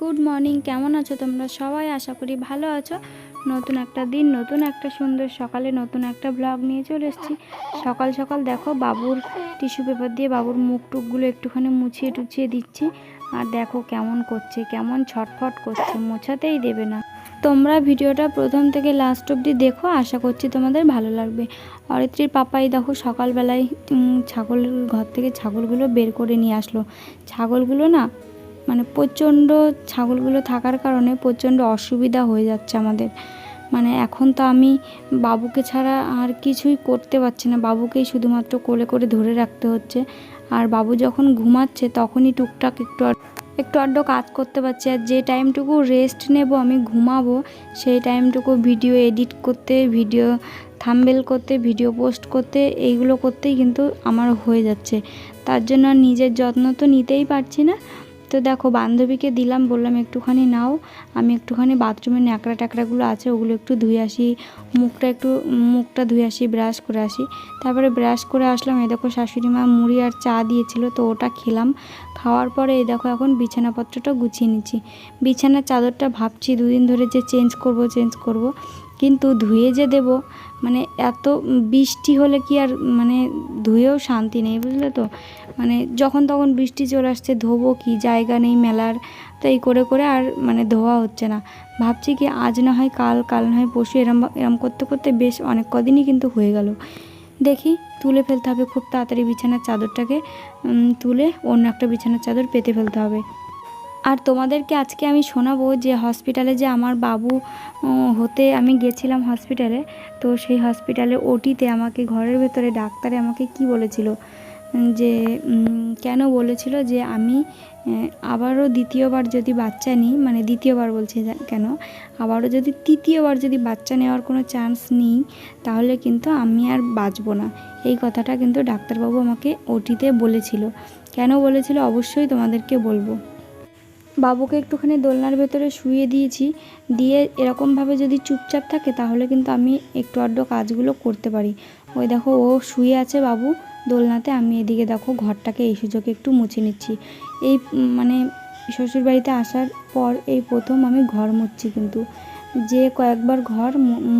Good morning কেমন আছো তোমরা সবাই? আশা করি ভালো আছো। নতুন একটা দিন নতুন একটা সুন্দর সকালে নতুন একটা ব্লগ নিয়ে চলে এসেছি। সকাল সকাল দেখো বাবুর টিস্যু পেপার দিয়ে বাবুর মুখ টুকগুলো একটুখানি মুছিয়ে টুছিয়ে দিচ্ছি। আর দেখো কেমন করছে কেমন ছটফট করছে মোছাতেই দেবে না। তোমরা ভিডিওটা প্রথম থেকে লাস্ট অবধি দেখো আশা করছি তোমাদের ভালো লাগবে। অরিত্রীর পাপাই দেখো সকালবেলায় উম, ছাগলের ঘর থেকে ছাগলগুলো বের করে নিয়ে আসলো। ছাগলগুলো না মানে প্রচণ্ড ছাগলগুলো থাকার কারণে প্রচণ্ড অসুবিধা হয়ে যাচ্ছে আমাদের। মানে এখন তো আমি বাবুকে ছাড়া আর কিছুই করতে পারছি না। বাবুকেই শুধুমাত্র কোলে করে ধরে রাখতে হচ্ছে। আর বাবু যখন ঘুমাচ্ছে তখনই টুকটাক একটু একটু আধটু কাজ করতে পারছি। আর যে টাইমটুকু রেস্ট নেব, আমি ঘুমাবো, সেই টাইমটুকু ভিডিও এডিট করতে ভিডিও থাম্বেল করতে ভিডিও পোস্ট করতে, এইগুলো করতেই কিন্তু আমার হয়ে যাচ্ছে। তার জন্য নিজের যত্ন তো নিতেই পারছি না। তো দেখো, বান্ধবীকে দিলাম, বললাম, একটুখানি নাও, আমি একটুখানি বাথরুমের ন্যাকড়া ট্যাকড়াগুলো আছে, ওগুলো একটু ধুয়ে আসি, মুখটা একটু, মুখটা ধুয়ে আসি, ব্রাশ করে আসি। তারপরে ব্রাশ করে আসলাম, এই দেখো, শাশুড়ি মা মুড়ি আর চা দিয়েছিল, তো ওটা খেলাম। খাওয়ার পরে এই দেখো, এখন বিছানাপত্রটা গুছিয়ে নিচ্ছি। বিছানার চাদরটা ভাবছি, দুদিন ধরে যে চেঞ্জ করব চেঞ্জ করব। কিন্তু ধুয়ে যে দেব মানে এত বৃষ্টি হলে কি আর মানে ধুয়েও শান্তি নেই, বুঝলে তো? মানে যখন তখন বৃষ্টি চলে আসছে, ধোবো কি? জায়গা নেই মেলার, তো এই করে করে আর মানে ধোয়া হচ্ছে না। ভাবছি কি আজ না হয় কাল কাল না হয় পরশু এরম এরম করতে করতে বেশ অনেক কদিনই কিন্তু হয়ে গেল। দেখি, তুলে ফেলতে হবে খুব তাড়াতাড়ি বিছানার চাদরটাকে তুলে অন্য একটা বিছানার চাদর পেতে ফেলতে হবে। আর তোমাদেরকে আজকে আমি শোনাবো যে হসপিটালে যে আমার বাবু হতে আমি গেছিলাম হসপিটালে তো সেই হসপিটালে ওটিতে আমাকে, ঘরের ভেতরে ডাক্তারে আমাকে কি বলেছিল? যে কেন বলেছিল যে আমি আবারও দ্বিতীয়বার যদি বাচ্চা নিই মানে দ্বিতীয়বার বলছি কেন, আবারও যদি তৃতীয়বার যদি বাচ্চা নেওয়ার কোনো চান্স নিই, তাহলে কিন্তু আমি আর বাঁচবো না। এই কথাটা কিন্তু ডাক্তারবাবু আমাকে ওটিতে বলেছিল। কেন বলেছিল? অবশ্যই তোমাদেরকে বলব। বাবুকে একটুখানি দোলনার ভেতরে শুয়ে দিয়েছি। দিয়ে এরকমভাবে যদি চুপচাপ থাকে, তাহলে কিন্তু আমি একটু আধটু কাজগুলো করতে পারি। ওই দেখো, ও শুয়ে আছে বাবু। দোলনাতে আমি এদিকে দেখো, ঘরটাকে এই সুযোগে একটু মুছে নিচ্ছি। এই মানে শ্বশুরবাড়িতে আসার পর এই প্রথম আমি ঘর মুছছি কিন্তু। যে কয়েকবার ঘর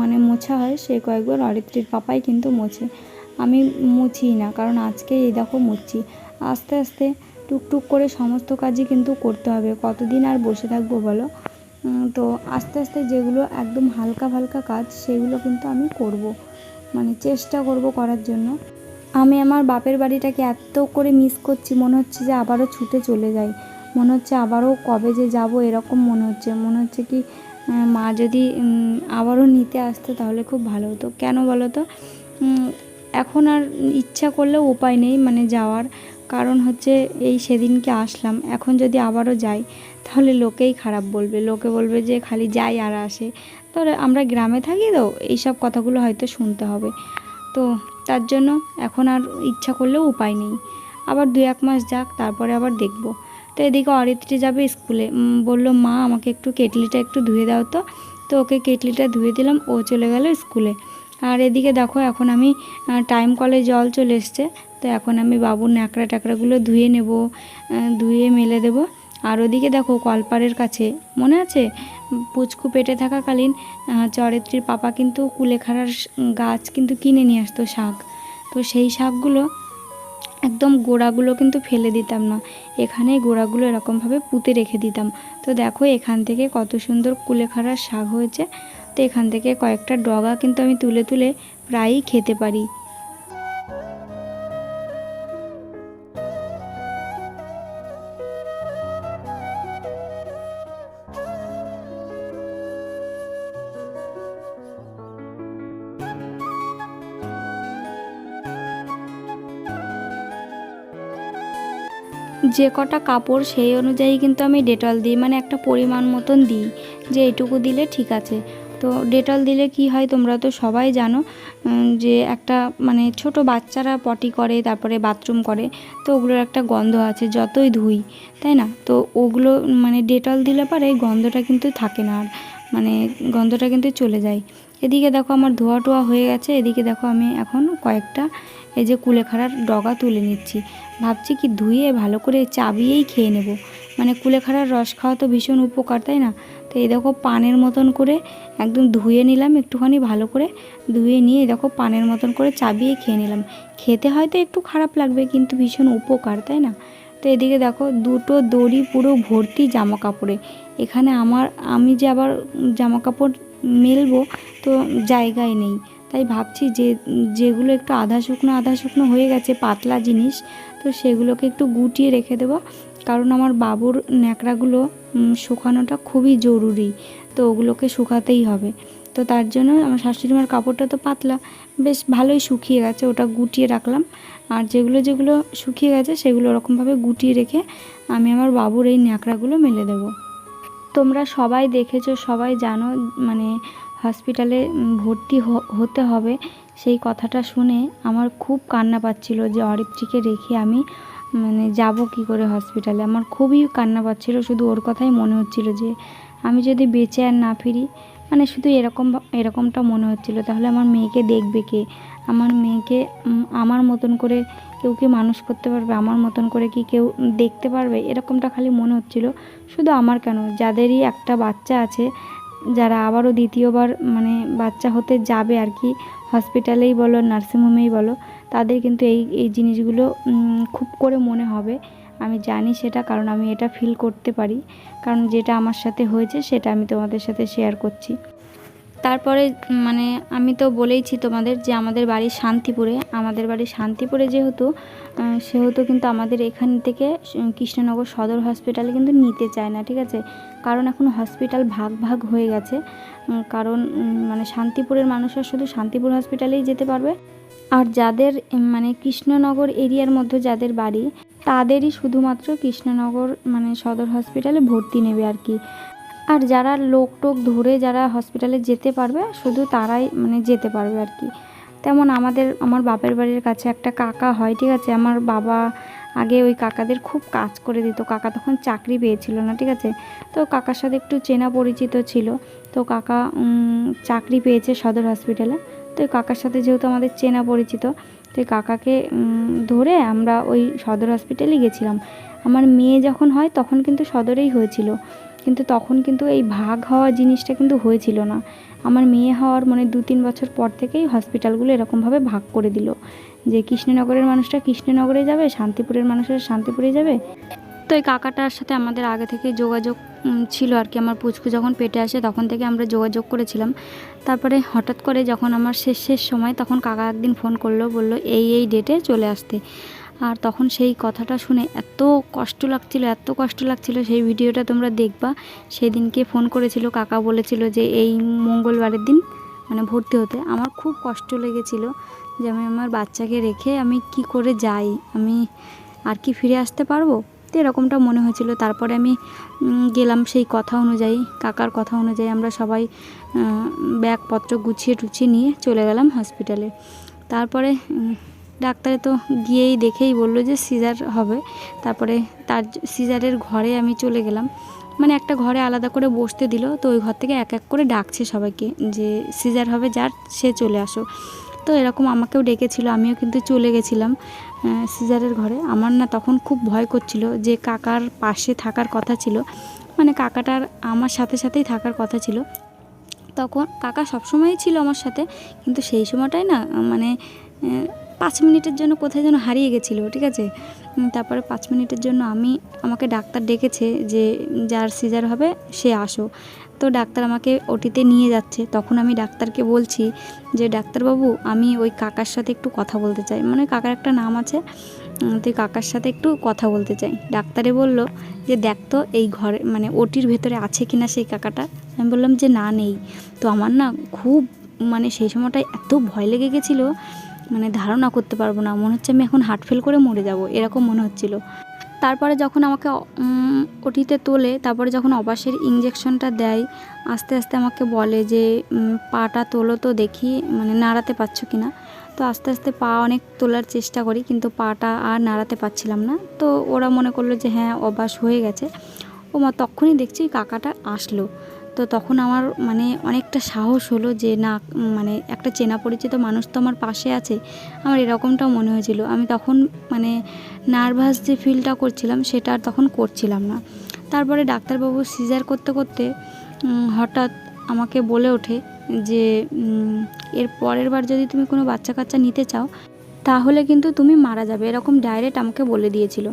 মানে মোছা হয় সেই কয়েকবার অরিত্রীর পাপাই কিন্তু মোছে। আমি মুছি না, কারণ আজকে এই দেখো মুছছি। আস্তে আস্তে টুকটুক করে সমস্ত কাজই কিন্তু করতে হবে। কতদিন আর বসে থাকব বলো? তো আস্তে আস্তে যেগুলো একদম হালকা ফালকা কাজ, সেগুলো কিন্তু আমি করব। মানে চেষ্টা করব করার জন্য। আমি আমার বাপের বাড়িটাকে এত করে মিস করছি, মনে হচ্ছে যে আবারও ছুটে চলে যাই। মনে হচ্ছে আবারও কবে যে যাব এরকম মনে হচ্ছে। মনে হচ্ছে কি মা যদি আবারও নিতে আসতো তাহলে খুব ভালো হতো। কেন বলো তো? এখন আর ইচ্ছা করলেও উপায় নেই মানে যাওয়ার। কারণ হচ্ছে এই সেদিনকে আসলাম। এখন যদি আবারও যাই, তাহলে লোকেই খারাপ বলবে। লোকে বলবে যে খালি যাই আর আসে। তাহলে আমরা গ্রামে থাকি তো, এইসব কথাগুলো হয়তো শুনতে হবে। তো তার জন্য এখন আর ইচ্ছা করলেও উপায় নেই। আবার দু এক মাস যাক, তারপরে আবার দেখব। তো এদিকে অরিত্রী যাবে স্কুলে। বলল, মা, আমাকে একটু কেটলিটা একটু ধুয়ে দাও তো। তো ওকে কেটলিটা ধুয়ে দিলাম, ও চলে গেল স্কুলে। আর এদিকে দেখো, এখন আমি টাইম কলে জল চলে এসছে। তো এখন আমি বাবুর ন্যাকড়া ট্যাকড়াগুলো ধুয়ে নেব ধুয়ে মেলে দেব। আর ওদিকে দেখো কলপাড়ের কাছে, মনে আছে? পুচকু পেটে থাকাকালীন চরিত্রীর পাপা কিন্তু কুলেখাড়ার গাছ কিন্তু কিনে নিয়ে আসতো শাক। তো সেই শাকগুলো একদম গোড়াগুলো কিন্তু ফেলে দিতাম না, এখানেই গোড়াগুলো এরকমভাবে পুঁতে রেখে দিতাম। তো দেখো এখান থেকে কত সুন্দর কুলেখাড়ার শাক হয়েছে। তো এখান থেকে কয়েকটা ডগা কিন্তু আমি তুলে তুলে প্রায়ই খেতে পারি। যে কটা কাপড় সেই অনুযায়ী কিন্তু আমি ডেটল দিই মানে একটা পরিমাণ মতন দিই যে এইটুকু দিলে ঠিক আছে। তো ডেটল দিলে কি হয় তোমরা তো সবাই জানো যে একটা মানে ছোট বাচ্চারা পটি করে, তারপরে বাথরুম করে, তো ওগুলোর একটা গন্ধ আছে যতই ধুই, তাই না? তো ওগুলো মানে ডেটল দিলে পরে গন্ধটা কিন্তু থাকে না আর মানে গন্ধটা কিন্তু চলে যায়। এদিকে দেখো আমার ধোয়া টোয়া হয়ে গেছে, এদিকে দেখো আমি এখন কয়েকটা এই যে কুলেখাড়ার ডগা তুলে নিচ্ছি। ভাবছি কি ধুয়ে ভালো করে চাবিয়েই খেয়ে নেব। মানে কুলেখাড়ার রস খাওয়া তো ভীষণ উপকার, তাই না? তো এই দেখো পানের মতন করে একদম ধুয়ে নিলাম একটুখানি ভালো করে। ধুয়ে নিয়ে দেখো পানের মতন করে চাবিয়ে খেয়ে নিলাম। খেতে হয়তো একটু খারাপ লাগবে, কিন্তু ভীষণ উপকার, তাই না? তো এদিকে দেখো দুটো দড়ি পুরো ভর্তি জামা কাপড়ে এখানে আমার, আমি যে আবার জামা কাপড় মেলবো তো জায়গায় নেই। তাই ভাবছি যে, যেগুলো একটু আধা শুকনো আধা শুকনো হয়ে গেছে, পাতলা জিনিস, তো সেগুলোকে একটু গুটিয়ে রেখে দেবো। কারণ আমার বাবুর ন্যাকড়াগুলো শুকানোটা খুবই জরুরি, তো ওগুলোকে শুকাতেই হবে। তো তার জন্য আমার শাশুড়ি মার কাপড়টা তো পাতলা, বেশ ভালোই শুকিয়ে গেছে, ওটা গুটিয়ে রাখলাম। আর যেগুলো যেগুলো শুকিয়ে গেছে, সেগুলো ওরকমভাবে গুটিয়ে রেখে আমি আমার বাবুর এই ন্যাকড়াগুলো মেলে দেবো। তোমরা সবাই দেখেছ, সবাই জানো মানে হসপিটালে ভর্তি হতে হবে। সেই কথাটা শুনে আমার খুব কান্না পাচ্ছিল যে অরিত্রীকে রেখে আমি মানে যাব কি করে হসপিটালে। আমার খুবই কান্না পাচ্ছিল, শুধু ওর কথাই মনে হচ্ছিল যে আমি যদি বেঁচে আর না ফিরি মানে শুধু এরকম এরকমটা মনে হচ্ছিল, তাহলে আমার মেয়েকে দেখবে কে? আমার মেয়েকে আমার মতন করে কেউ কি মানুষ করতে পারবে? আমার মতন করে কি কেউ দেখতে পারবে? এরকমটা খালি মনে হচ্ছিল। শুধু আমার কেন? যাদেরই একটা বাচ্চা আছে যারা আবারও দ্বিতীয়বার মানে বাচ্চা হতে যাবে আর কি হসপিটালেই বলো নার্সিংহোমেই বলো, তাদের কিন্তু এই এই জিনিসগুলো খুব করে মনে হবে। আমি জানি সেটা, কারণ আমি এটা ফিল করতে পারি। কারণ যেটা আমার সাথে হয়েছে, সেটা আমি তোমাদের সাথে শেয়ার করছি। তারপরে মানে আমি তো বলেইছি তোমাদের যে আমাদের বাড়ি শান্তিপুরে। আমাদের বাড়ি শান্তিপুরে যেহেতু সেহেতু কিন্তু আমাদের এখান থেকে কৃষ্ণনগর সদর হসপিটালে কিন্তু নিতে চায় না, ঠিক আছে? কারণ এখন হসপিটাল ভাগ ভাগ হয়ে গেছে। কারণ মানে শান্তিপুরের মানুষরা শুধু শান্তিপুর হসপিটালেই যেতে পারবে। আর যাদের মানে কৃষ্ণনগর এরিয়ার মধ্যে যাদের বাড়ি, তাদেরই শুধুমাত্র কৃষ্ণনগর মানে সদর হসপিটালে ভর্তি নেবে আর কি। আর যারা লোক টোক ধরে যারা হসপিটালে যেতে পারবে, শুধু তারাই মানে যেতে পারবে আর কি। তেমন আমাদের, আমার বাপের বাড়ির কাছে একটা কাকা হয়, ঠিক আছে? আমার বাবা আগে ওই কাকাদের খুব কাজ করে দিত। কাকা তখন চাকরি পেয়েছিল না, ঠিক আছে? তো কাকার সাথে একটু চেনা পরিচিত ছিল। তো কাকা চাকরি পেয়েছে সদর হসপিটালে তো ওই কাকার সাথে যেহেতু আমাদের চেনা পরিচিত, তো কাকাকে ধরে আমরা ওই সদর হসপিটালে গেছিলাম। আমার মেয়ে যখন হয়, তখন কিন্তু সদরেই হয়েছিল। কিন্তু তখন কিন্তু এই ভাগ হওয়া জিনিসটা কিন্তু হয়েছিল না। আমার মেয়ে হওয়ার মানে দু তিন বছর পর থেকেই হসপিটালগুলো এরকমভাবে ভাগ করে দিল। যে কৃষ্ণনগরের মানুষটা কৃষ্ণনগরে যাবে, শান্তিপুরের মানুষেরা শান্তিপুরে যাবে। তো এই কাকাটার সাথে আমাদের আগে থেকে যোগাযোগ ছিল আর কি। আমার পুচকু যখন পেটে আসে তখন থেকে আমরা যোগাযোগ করেছিলাম। তারপরে হঠাৎ করে যখন আমার শেষ শেষ সময় তখন কাকা একদিন ফোন করল, বলল, এই এই ডেটে চলে আসতে। আর তখন সেই কথাটা শুনে এত কষ্ট লাগছিল, এত কষ্ট লাগছিল, সেই ভিডিওটা তোমরা দেখবা। সেদিনকে ফোন করেছিল, কাকা বলেছিল যে এই মঙ্গলবারের দিন মানে ভর্তি হতে। আমার খুব কষ্ট লেগেছিল যে আমি আমার বাচ্চাকে রেখে আমি কি করে যাই, আমি আর কি ফিরে আসতে পারব? তো এরকমটা মনে হয়েছিল। তারপরে আমি গেলাম সেই কথা অনুযায়ী, কাকার কথা অনুযায়ী আমরা সবাই ব্যাগপত্র গুছিয়ে টুছিয়ে নিয়ে চলে গেলাম হসপিটালে তারপরে ডাক্তারে তো গিয়েই দেখেই বলল যে সিজার হবে। তারপরে তার সিজারের ঘরে আমি চলে গেলাম। মানে একটা ঘরে আলাদা করে বসতে দিল। তো ওই ঘর থেকে এক এক করে ডাকছে সবাইকে যে সিজার হবে, যার সে চলে আসো। তো এরকম আমাকেও ডেকেছিল, আমিও কিন্তু চলে গেছিলাম সিজারের ঘরে। আমার না তখন খুব ভয় করছিল যে কাকার পাশে থাকার কথা ছিল। মানে কাকাটার আমার সাথে সাথেই থাকার কথা ছিল। তখন কাকা সবসময়ই ছিল আমার সাথে, কিন্তু সেই সময়টাই না মানে পাঁচ মিনিটের জন্য কোথায় যেন হারিয়ে গেছিল ঠিক আছে? তারপরে পাঁচ মিনিটের জন্য আমি আমাকে ডাক্তার ডেকেছে যে যার সিজার হবে সে আসো। তো ডাক্তার আমাকে ওটিতে নিয়ে যাচ্ছে। তখন আমি ডাক্তারকে বলছি যে ডাক্তারবাবু আমি ওই কাকার সাথে একটু কথা বলতে চাই। মানে কাকার একটা নাম আছে। উম, তো কাকার সাথে একটু কথা বলতে চাই। ডাক্তারে বলল যে দেখ তো এই ঘরে মানে ওটির ভেতরে আছে কিনা সেই কাকাটা? আমি বললাম যে না নেই। তো আমার না খুব মানে সেই সময়টায় এত ভয় লেগে গেছিল মানে ধারণা করতে পারব না। মনে হচ্ছে আমি এখন হার্ট ফেল করে মরে যাব, এরকম মনে হচ্ছিল। তারপরে যখন আমাকে ওটিতে তোলে, তারপরে যখন অবাসের ইঞ্জেকশনটা দেয়, আস্তে আস্তে আমাকে বলে যে পাটা তোলো তো দেখি মানে নাড়াতে পারছ কি না তো আস্তে আস্তে পা অনেক তোলার চেষ্টা করি, কিন্তু পাটা আর নাড়াতে পারছিলাম না। তো ওরা মনে করল যে হ্যাঁ অবাস হয়ে গেছে। ও মা, তখনই দেখছি কাকাটা আসলো। তো তখন আমার মানে অনেকটা সাহস হলো যে না মানে একটা চেনা পরিচিত মানুষ তো আমার পাশে আছে। আমার এরকমটাও মনে হয়েছিল। আমি তখন মানে নার্ভাস যে ফিলটা করছিলাম সেটা আর তখন করছিলাম না। তারপরে ডাক্তারবাবু সিজার করতে করতে হঠাৎ আমাকে বলে ওঠে যে এর পরের বার যদি তুমি কোনো বাচ্চা কাচ্চা নিতে চাও, তাহলে কিন্তু তুমি মারা যাবে। এরকম ডাইরেক্ট আমাকে বলে দিয়েছিল।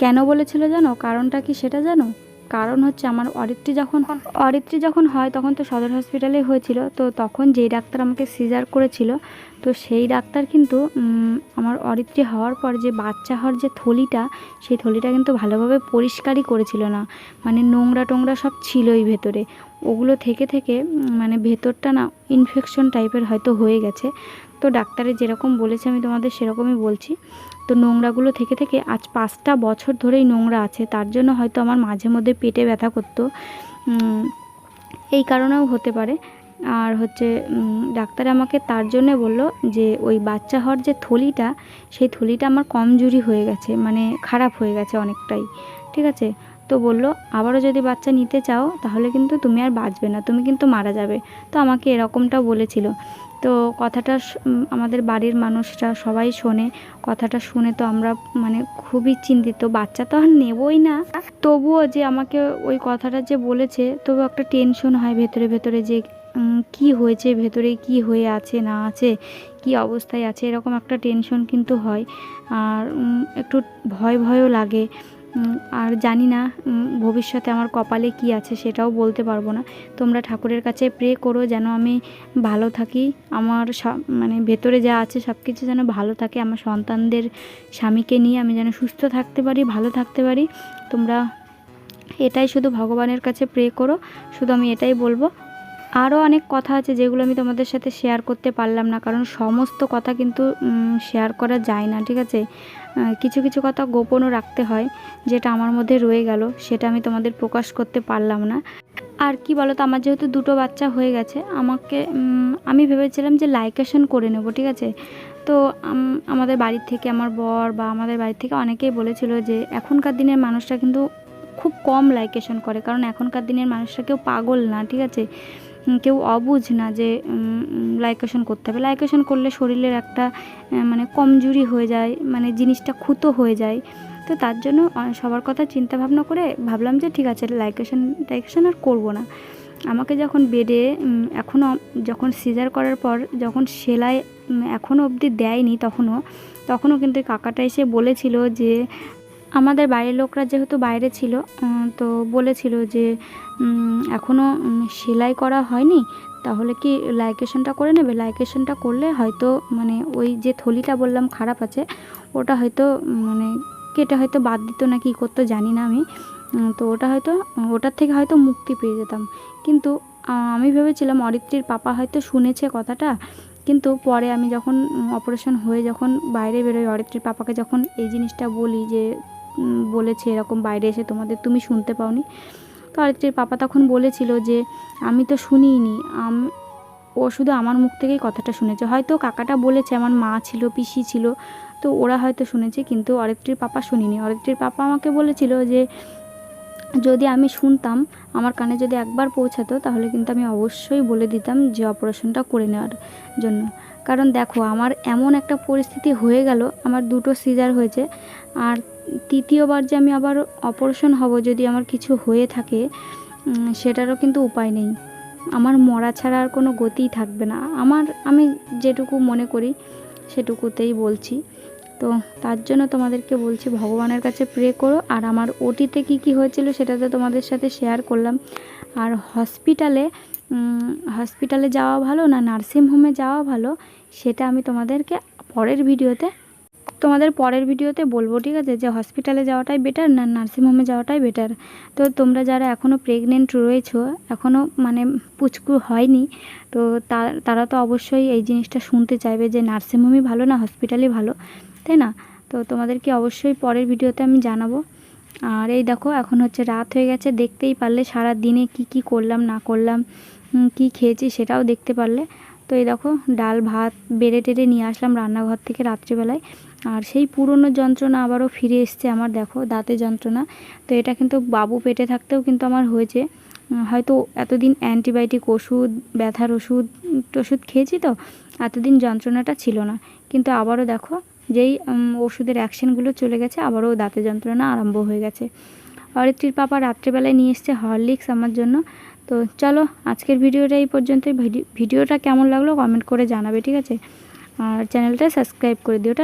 কেন বলেছিল জানো? কারণটা কি সেটা জানো? কারণ হচ্ছে আমার অরিত্রী যখন অরিত্রী যখন হয় তখন তো সদর হসপিটালে হয়েছিল, তো তখন যেই ডাক্তার আমাকে সিজার করেছিল, তো সেই ডাক্তার কিন্তু আমার অরিত্রী হওয়ার পর যে বাচ্চা হওয়ার যে থলিটা, সেই থলিটা কিন্তু ভালোভাবে পরিষ্কারই করেছিল না। মানে নোংরা টোংরা সব ছিলই ভেতরে। ওগুলো থেকে থেকে মানে ভেতরটা না ইনফেকশন টাইপের হয়তো হয়ে গেছে। তো ডাক্তারে যেরকম বলেছে, আমি তোমাদের সেরকমই বলছি। তো নোংরাগুলো থেকে থেকে আজ পাঁচটা বছর ধরেই নোংরা আছে, তার জন্য হয়তো আমার মাঝে মধ্যে পেটে ব্যথা করতো। এই কারণেও হতে পারে। আর হচ্ছে ডাক্তার আমাকে তার জন্যে বলল যে, ওই বাচ্চা হওয়ার যে থলিটা, সেই থলিটা আমার কমজোরি হয়ে গেছে মানে খারাপ হয়ে গেছে অনেকটাই, ঠিক আছে? তো বলল, আবারও যদি বাচ্চা নিতে চাও, তাহলে কিন্তু তুমি আর বাঁচবে না, তুমি কিন্তু মারা যাবে। তো আমাকে এরকমটা বলেছিল। তো কথাটা আমাদের বাড়ির মানুষরা সবাই শোনে। কথাটা শুনে তো আমরা মানে খুবই চিন্তিত। বাচ্চা তো আর নেবই না। তবুও যে আমাকে ওই কথাটা যে বলেছে, তবু একটা টেনশন হয় ভেতরে ভেতরে যে কি হয়েছে, ভেতরে কি হয়ে আছে, না আছে, কি অবস্থায় আছে, এরকম একটা টেনশন কিন্তু হয়। আর একটু ভয়, ভয়ও লাগে। আর জানি না ভবিষ্যতে আমার কপালে কি আছে সেটাও বলতে পারব না। তোমরা ঠাকুরের কাছে প্রে করো যেন আমি ভালো থাকি, আমার মানে ভেতরে যা আছে সব কিছু যেন ভালো থাকে, আমার সন্তানদের স্বামীকে নিয়ে আমি যেন সুস্থ থাকতে পারি, ভালো থাকতে পারি। তোমরা এটাই শুধু ভগবানের কাছে প্রে করো, শুধু আমি এটাই বলব। আরও অনেক কথা আছে যেগুলো আমি তোমাদের সাথে শেয়ার করতে পারলাম না, কারণ সমস্ত কথা কিন্তু শেয়ার করা যায় না, ঠিক আছে? কিছু কিছু কথা গোপনও রাখতে হয়, যেটা আমার মধ্যে রয়ে গেল, সেটা আমি তোমাদের প্রকাশ করতে পারলাম না। আর কি বলো তো আমার যেহেতু দুটো বাচ্চা হয়ে গেছে, আমাকে আমি ভেবেছিলাম যে লাইকেশন করে নেব, ঠিক আছে? তো আমাদের বাড়ির থেকে আমার বর বা আমাদের বাড়ির থেকে অনেকেই বলেছিল যে এখনকার দিনের মানুষরা কিন্তু খুব কম লাইকেশন করে, কারণ এখনকার দিনের মানুষরা কেউ পাগল না, ঠিক আছে? কেউ অবুঝ না যে লাইকেশন করতে হবে। লাইকেশন করলে শরীরের একটা মানে কমজোরি হয়ে যায় মানে জিনিসটা খুতো হয়ে যায়। তো তার জন্য সবার কথা চিন্তা ভাবনা করে ভাবলাম যে, ঠিক আছে লাইকেশন লাইকেশন আর করব না। আমাকে যখন বেডে এখনও যখন সিজার করার পর, যখন সেলাই এখনও অবধি দেয়নি তখনও তখনও কিন্তু কাকাটা এসে বলেছিল যে আমাদের বাড়ির লোকরা যেহেতু বাইরে ছিল তো বলেছিল যে এখনও সেলাই করা হয়নি, তাহলে কি লাইকেশনটা করে নেবে? লাইকেশনটা করলে হয়তো মানে ওই যে থলিটা বললাম খারাপ আছে, ওটা হয়তো মানে কেটে হয়তো বাদ দিত না, কি করতো জানি না আমি তো ওটা হয়তো, ওটার থেকে হয়তো মুক্তি পেয়ে যেতাম। কিন্তু আমি ভেবেছিলাম অরিত্রীর পাপা হয়তো শুনেছে কথাটা, কিন্তু পরে আমি যখন অপারেশন হয়ে যখন বাইরে বেরোই, অরিত্রীর পাপাকে যখন এই জিনিসটা বলি যে বলেছে, এরকম বাইরে এসে তোমাদের তুমি শুনতে পাওনি। তো অরিত্রীর পাপা তখন বলেছিল যে, আমি তো শুনিনি আম- ও শুধু আমার মুখ থেকেই কথাটা শুনেছে। হয়তো কাকাটা বলেছে, আমার মা ছিল, পিসি ছিল, তো ওরা হয়তো শুনেছে, কিন্তু অরিত্রীর পাপা শুনিনি। অরিত্রীর পাপা আমাকে বলেছিল যে, যদি আমি শুনতাম, আমার কানে যদি একবার পৌঁছাতো, তাহলে কিন্তু আমি অবশ্যই বলে দিতাম যে অপারেশনটা করে নেওয়ার জন্য। কারণ দেখো, আমার এমন একটা পরিস্থিতি হয়ে গেল, আমার দুটো সিজার হয়েছে, আর তৃতীয়বার যে আমি আবার অপারেশন হব যদি আমার কিছু হয়ে থাকে সেটারও কিন্তু উপায় নেই। আমার মরা ছাড়া আর কোনো গতিই থাকবে না। আমার, আমি যেটুকু মনে করি, সেটুকুতেই বলছি। তো তার জন্য তোমাদেরকে বলছি, ভগবানের কাছে প্রে করো। আর আমার ওটিতে কি কি হয়েছিল সেটা তো তোমাদের সাথে শেয়ার করলাম। আর হসপিটালে হসপিটালে যাওয়া ভালো না নার্সিং হোমে যাওয়া ভালো, সেটা আমি তোমাদেরকে পরের ভিডিওতে তোমাদের পরের ভিডিওতে বলব, ঠিক আছে, যে হসপিটালে যাওয়াটাই বেটার না নার্সিং হোমে যাওয়াটাই বেটার তো তোমরা যারা এখনও প্রেগনেন্ট রয়েছো এখনও মানে পুচকু হয়নি, তো তারা তো অবশ্যই এই জিনিসটা শুনতে চাইবে যে নার্সিংহোমই ভালো না হসপিটালই ভালো, তাই না? তো তোমাদেরকে অবশ্যই পরের ভিডিওতে আমি জানাব। আর এই দেখো, এখন হচ্ছে রাত হয়ে গেছে, দেখতেই পারলে সারা দিনে কি কি করলাম, না করলাম কি খেয়েছি সেটাও দেখতে পারলে। তো এই দেখো, ডাল, ভাত, বেড়ে টেড়ে নিয়ে আসলাম রান্নাঘর থেকে রাত্রিবেলায়। আর সেই পুরনো যন্ত্রণা আবারও ফিরে এসছে আমার, দেখো, দাঁতে যন্ত্রণা। তো এটা কিন্তু বাবু পেটে থাকতেও কিন্তু আমার হয়েছে। হয়তো এতদিন অ্যান্টিবায়োটিক ওষুধ, ব্যথার ওষুধ টষুধ খেয়েছি তো, এতদিন যন্ত্রণাটা ছিল না। কিন্তু আবারও দেখো, যেই ওষুধের অ্যাকশনগুলো চলে গেছে, আবারও দাঁতে যন্ত্রণা আরম্ভ হয়ে গেছে। অরিত্রীর পাপা রাত্রিবেলায় নিয়ে এসছে হরলিক্স আমার জন্য। তো চলো আজকের ভিডিওটা এই পর্যন্তই। ভিডিও- ভিডিওটা কেমন লাগল কমেন্ট করে জানাবে, ঠিক আছে? আর চ্যানেলটা সাবস্ক্রাইব করে দিও।